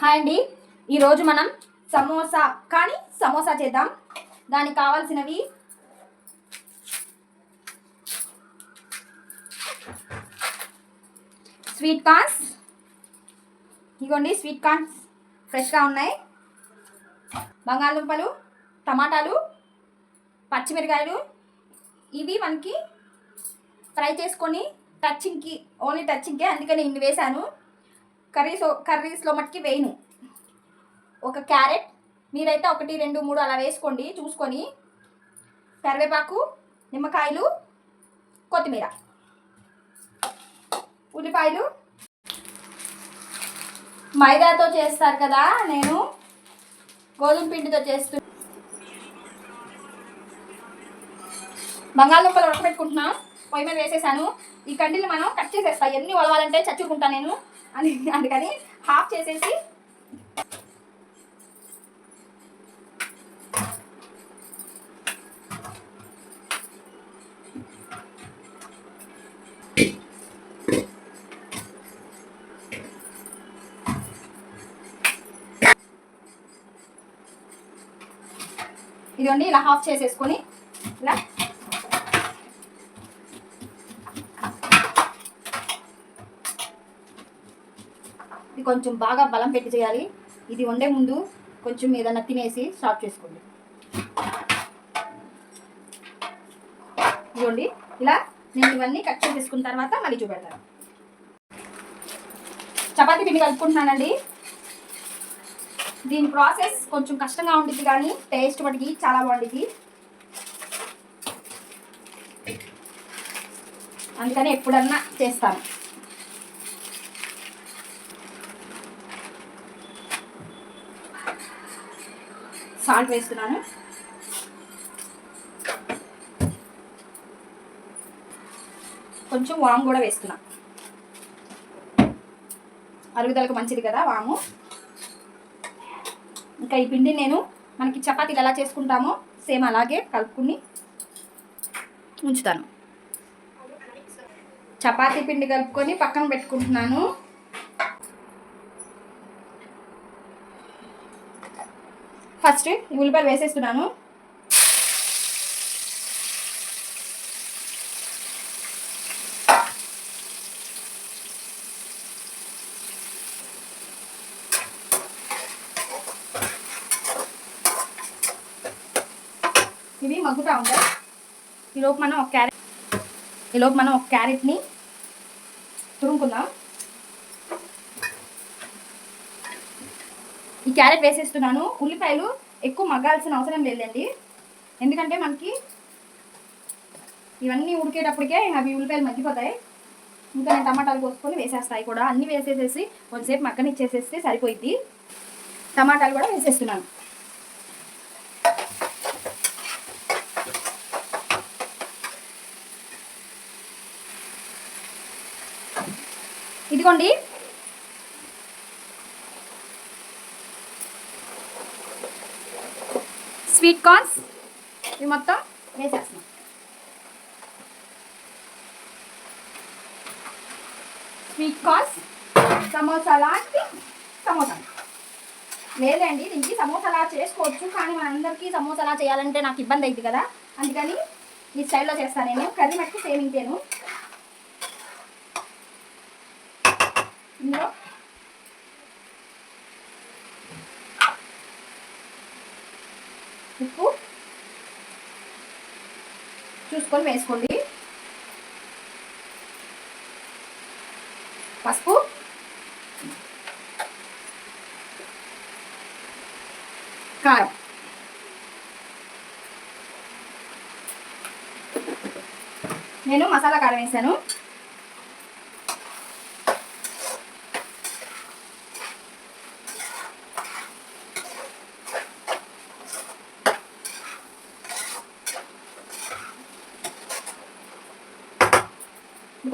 Hi అండి. ఈరోజు మనం సమోసా కానీ సమోసా చేద్దాం. దానికి కావాల్సినవి స్వీట్ కార్న్స్. ఇగోండి స్వీట్ కార్న్స్. ఫ్రెష్గా ఉన్నాయి. బంగాళదుంపలు టమాటాలు పచ్చిమిరకాయలు. ఇవి మనకి ఫ్రై చేసుకొని టచ్చింగ్కి ఓన్లీ టచ్చింగ్కే అందుకని ఇన్ని వేశాను. కర్రీస్ కర్రీస్లో మట్టుకి వేయను. ఒక క్యారెట్ మీరైతే ఒకటి రెండు మూడు అలా వేసుకోండి చూసుకొని. కరివేపాకు నిమ్మకాయలు కొత్తిమీర. ఉల్లిపాయలు. మైదాతో చేస్తారు కదా నేను గోధుమ పిండితో చేస్తు బంగాళదుంపలు ఉడకబెట్టుకుంటున్నా. పొయ్యి మీద వేసేసాను. ఈ కండిలు మనం కట్ చేసేస్తాను ఎన్ని ఒలవాలంటే చచ్చుకుంటా నేను. అని అందుకని హాఫ్ చేసేసి ఇదిగోండి ఇలా హాఫ్ చేసేసుకొని ఇలా ఇది కొంచెం బాగా బలం పెట్టి చేయాలి. ఇది వండే ముందు కొంచెం ఏదన్నా తినేసి స్టార్ట్ చేసుకోండి. ఇదిగోండి. ఇలా నేను ఇవన్నీ కట్ చేసుకున్న తర్వాత మళ్ళీ చూపెడతాను. చపాతీ పిండి కలుపుకుంటున్నానండి. దీని ప్రాసెస్ కొంచెం కష్టంగా ఉండిద్ది కానీ టేస్ట్ మటుకి చాలా బాగుండిద్ది. అందుకని ఎప్పుడన్నా చేస్తాను. సాల్ట్ వేస్తున్నాను. కొంచెం వాము కూడా వేస్తున్నా. అరుగుదలకు మంచిది కదా వాము. ఇంకా ఈ పిండి నేను మనకి చపాతీలు ఎలా చేసుకుంటామో సేమ్ అలాగే కలుపుకుని ఉంచుతాను. చపాతీ పిండి కలుపుకొని పక్కన పెట్టుకుంటున్నాను. ఫస్ట్ ఉల్లిపాయలు వేసేస్తున్నాను. ఇవి మగ్గుతా ఉంటాయి. ఈలోపు మనం ఒక క్యారెట్ ఈలోపు మనం ఒక క్యారెట్ని తురుముకుందాం. ఈ క్యారెట్ వేసేస్తున్నాను. ఉల్లిపాయలు ఎక్కువ మగ్గాల్సిన అవసరం లేదండి. ఎందుకంటే మనకి ఇవన్నీ ఉడికేటప్పటికే అవి ఉల్లిపాయలు మగ్గిపోతాయి. ఇంకా నేను టమాటాలు కోసుకొని వేసేస్తాయి కూడా. అన్నీ వేసేసేసి కొంతసేపు మగ్గనిచ్చేసేస్తే సరిపోయిద్ది. టమాటాలు కూడా వేసేస్తున్నాను. ఇదిగోండి. Sweet corns? ఇవి మొత్తం? వేసేస్తున్నాం. Sweet corns? సమోసా లాంటి సమోసా. లేదండి దీనికి సమోసాలా చేసుకోవచ్చు కానీ మనందరికీ సమోసాలా చేయాలంటే నాకు ఇబ్బంది అవుతుంది కదా. అందుకని ఈ స్టైల్లో చేస్తాను నేను. కర్రీ మట్టుకు సేమ్ ఇంతేను. ఇందులో ఉప్పు చూసుకొని వేసుకోండి. పసుపు కారం నేను మసాలా కారం వేసాను.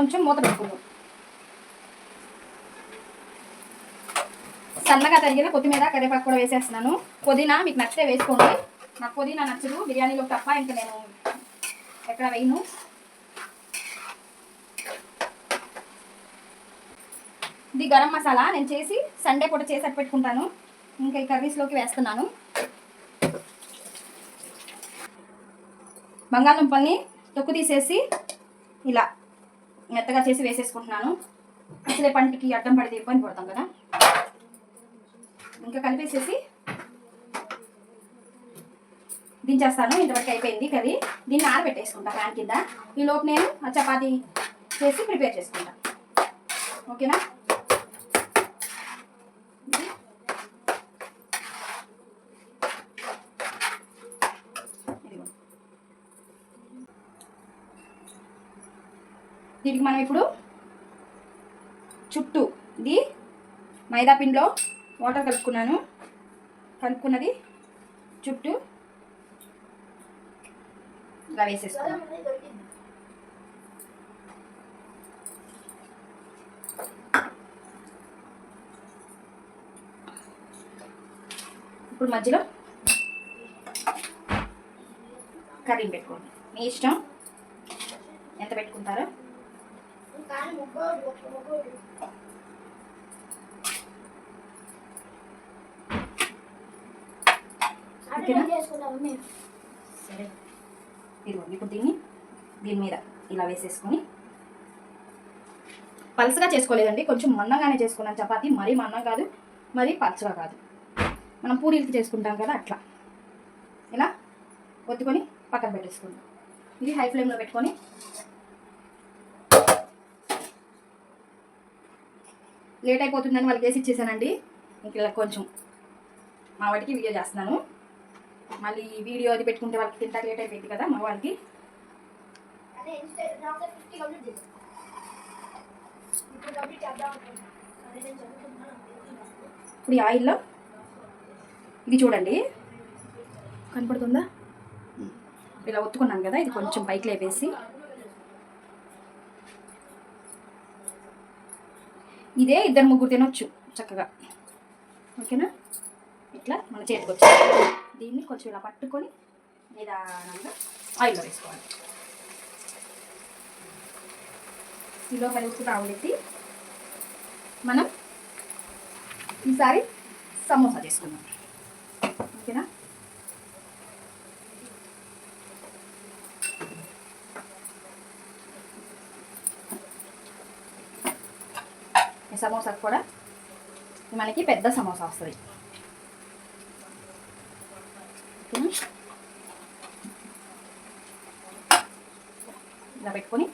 కొంచెం మూత పెట్టుకుందాం. సన్నగా తరిగిన కొత్తిమీర కరివేపాకు కూడా వేసేస్తున్నాను. పుదీనా మీకు నచ్చితే వేసుకోండి. నాకు పుదీనా నచ్చదు బిర్యానీలో తప్ప ఇంకా నేను ఎక్కడ వేయను. ఇది గరం మసాలా నేను చేసి సండే కూడా చేసి పెట్టుకుంటాను. ఇంకా ఈ కర్రీస్లోకి వేస్తున్నాను. బంగాళదుంపల్ని తొక్కు తీసేసి ఇలా మెత్తగా చేసి వేసేసుకుంటున్నాను. అసలే పంటికి అడ్డం పడితే ఇబ్బంది పడతాం కదా. ఇంకా కలిపేసేసి దించేస్తాను. ఇంతవరకు అయిపోయింది కర్రీ. దీన్ని ఆరబెట్టేసుకుంటా ఫ్యాన్ కింద. ఈ లోపు నేను ఆ చపాతీ చేసి ప్రిపేర్ చేసుకుంటా. ఓకేనా? దీనికి మనం ఇప్పుడు చుట్టూ ఇది మైదా పిండిలో వాటర్ కలుపుకున్నాను. కలుపుకున్నది చుట్టూ ఇలా వేసేసుకున్నాను ఇప్పుడు మధ్యలో కర్రీ పెట్టుకోండి మీ ఇష్టం? ఎంత పెట్టుకుంటారో? సరే. ఇప్పుడు దీన్ని దీని మీద ఇలా వేసేసుకొని పలుసగా చేసుకోలేదండి. కొంచెం మందంగానే చేసుకున్నాను. చపాతి మరీ మందం కాదు మరీ పలుచగా కాదు. మనం పూరీలకి చేసుకుంటాం కదా అట్లా. ఇలా ఒత్తుకొని పక్కన పెట్టేసుకుంటాం ఇది హై ఫ్లేమ్లో పెట్టుకొని లేట్ అయిపోతుందని వాళ్ళకి వేసి ఇచ్చేసానండి. ఇంక ఇలా కొంచెం మా వాడికి వీడియో చేస్తున్నాను. మళ్ళీ వీడియో అది పెట్టుకుంటే వాళ్ళకి తింటారు లేట్ అయిపోయింది కదా మా వాళ్ళకి. ఇప్పుడు ఈ ఆయిల్లో ఇది చూడండి. కనపడుతుందా? ఇలా ఒత్తుకున్నాను కదా ఇది కొంచెం పైకి లేపేసి. ఇదే ఇద్దరు ముగ్గురు తినొచ్చు చక్కగా. ఓకేనా? ఇట్లా మన చేతికి వచ్చి దీన్ని కొంచెం ఇలా పట్టుకొని నిదానంగా ఆయిల్లో వేసుకోవాలి. కిలో పది ఉప్పు తాగులెత్తి మనం ఈసారి సమోసా చేసుకుందాం. ఓకేనా? సమోసాకు కూడా మనకి పెద్ద సమోసా వస్తుంది. ఇలా పెట్టుకొని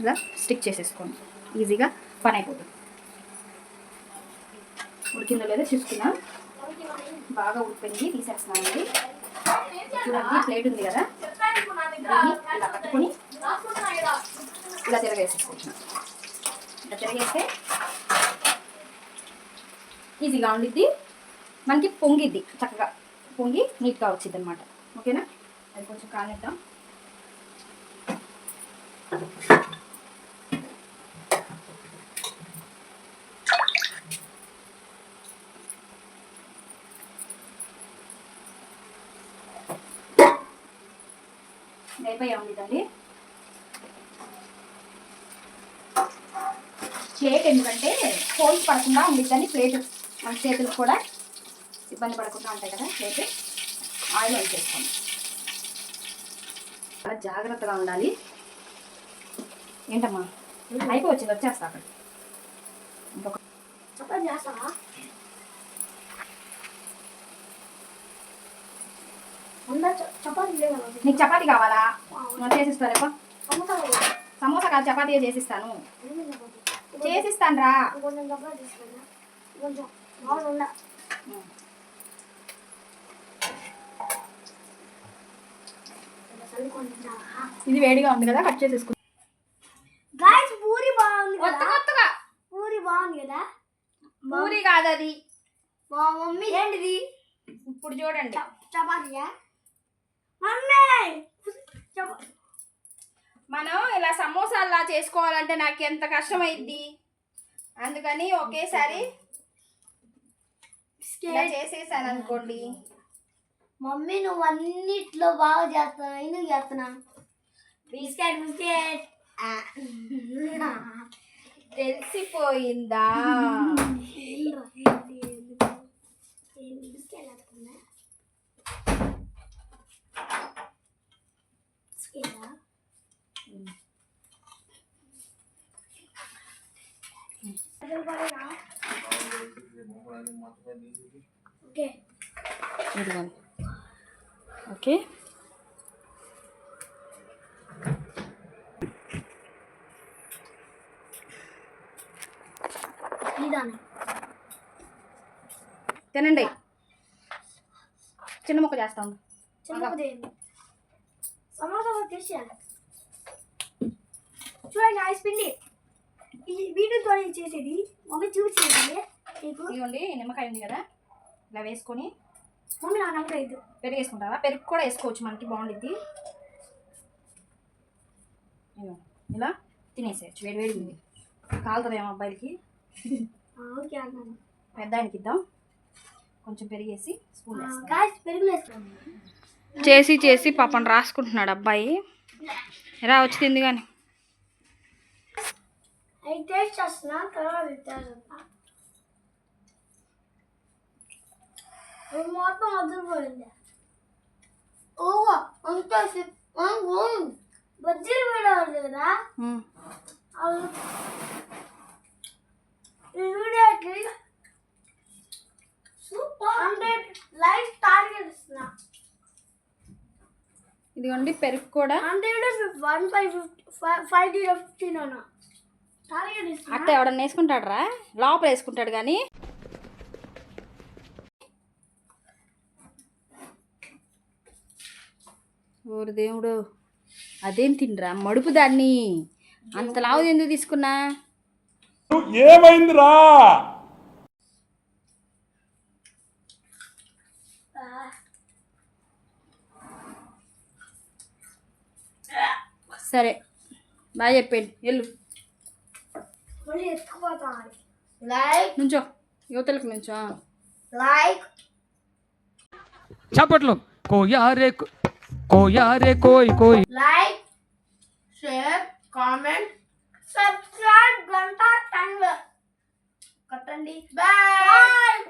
ఇలా స్టిక్ చేసేసుకోండి. ఈజీగా పని అయిపోతుంది. ఉడికిందో లేదో చూసుకున్నా బాగా ఉడిపోయింది తీసేస్తున్నానండి. చూడండి ప్లేట్ ఉంది కదా? ఇలా పట్టుకొని ఇలా తిరగేసేసుకుంటున్నాను ఇలా తిరగేస్తే ఈజీగా ఉండిద్ది. మనకి పొంగిద్ది చక్కగా పొంగి నీట్గా వచ్చింది అనమాట ఓకేనా? అది కొంచెం కానిద్దాం. అయిపోయా ఉండిద్దండి ప్లేట్ ఎందుకంటే హోల్స్ పడకుండా ఉండిద్దండి ప్లేట్. మన చేతులకు కూడా ఇబ్బంది పడకుండా ఉంటాయి కదా ప్లేట్. ఆయిల్ వేసేస్తాం చాలా జాగ్రత్తగా ఉండాలి. ఏంటమ్మా? అయిపోవచ్చింది వచ్చేస్తా అక్కడ. ఇంకొక నీకు చపాతీ కావాలా? నువ్వు చేసిస్తా రేపా సమోసా కాదు చపాతీ చేసిస్తాను చేసిస్తాను? రా ఇది వేడిగా ఉంది కదా కట్ చేసేసుకుంటాం గాయస్ పూరి బాగుంది కొత్త కొత్తగా పూరి బాగుంది కదా? పూరి కాదు అది మా మమ్మీ ఏంటిది? ఇప్పుడు చూడండి. చపాతీయా? మనం ఇలా సమోసాలా చేసుకోవాలంటే నాకు ఎంత కష్టమైద్ది? అందుకని ఒకేసారి ఇలా చేసేసాను అనుకోండి మమ్మీ నువ్వు అన్నిట్లో బాగా చేస్తున్నావు ఎందుకు చేస్తున్నా బిస్కెట్ బిస్కెట్. తెలిసిపోయిందా బిస్కెట్ వేస్తున్నా బిస్కెటా ఓకే ఇదిగోండి ఓకే. తినండి. చిన్న ముక్క చేస్తాం. సమోసా చూడండి ఐస్ పిండి. వీటితో చేసేది మమ్మీ చూసేది. నీకు? ఇదిగోండి నిమ్మకాయ ఉంది కదా. ఇలా వేసుకొని మమ్మీ నా నమ్మకం ఇది పెరుగు వేసుకుంటావా? పెరుగు కూడా వేసుకోవచ్చు మనకి బాగుండిద్ది. ఇలా తినేసేయచ్చు వేడి వేడి ఉంది. కాలుతుందేమో అబ్బాయిలకి? పెద్ద ఆయనకి ఇద్దాం. కొంచెం పెరిగేసి స్పూన్ చేసి చేసి పాపం రాసుకుంటున్నాడు అబ్బాయి. ఎలా వచ్చి తింది కానీ అవి టేస్ట్ చేస్తున్నా తర్వాత తింటాను అవి మొత్తం వదిలిపోయింది ఓహో అంతా బజ్జీలు కూడా ఉంది కదా అవి ఈ వీడియోకి సూపర్ హండ్రెడ్ లైక్ టార్గెట్ ఇస్తున్నా ఇదిగోండి పెరుగు కూడా hundred one five fifty five five fifteen అన్న టార్గెట్ ఇస్తున్నా అట్ట ఎవడన్నా వేసుకుంటాడు రా లోపల వేసుకుంటాడు కానీ ఓరి దేవుడు అదేం తిండ్రా? మడుపు దాన్ని. అంత లావు ఎందుకు తీసుకున్నా? ఏమైందిరా? సరే బాగా చెప్పండి వెళ్ళు. మళ్ళీ ఎత్తుకుపోతాను లైక్ నుంచో. యువతలకు నుంచో. లైక్ చప్పట్లు. కోయారే కోయారే కోయ్ కోయ్. లైక్ షేర్ కామెంట్ సబ్స్క్రైబ్ గంట టైం కట్టండి. బాయ్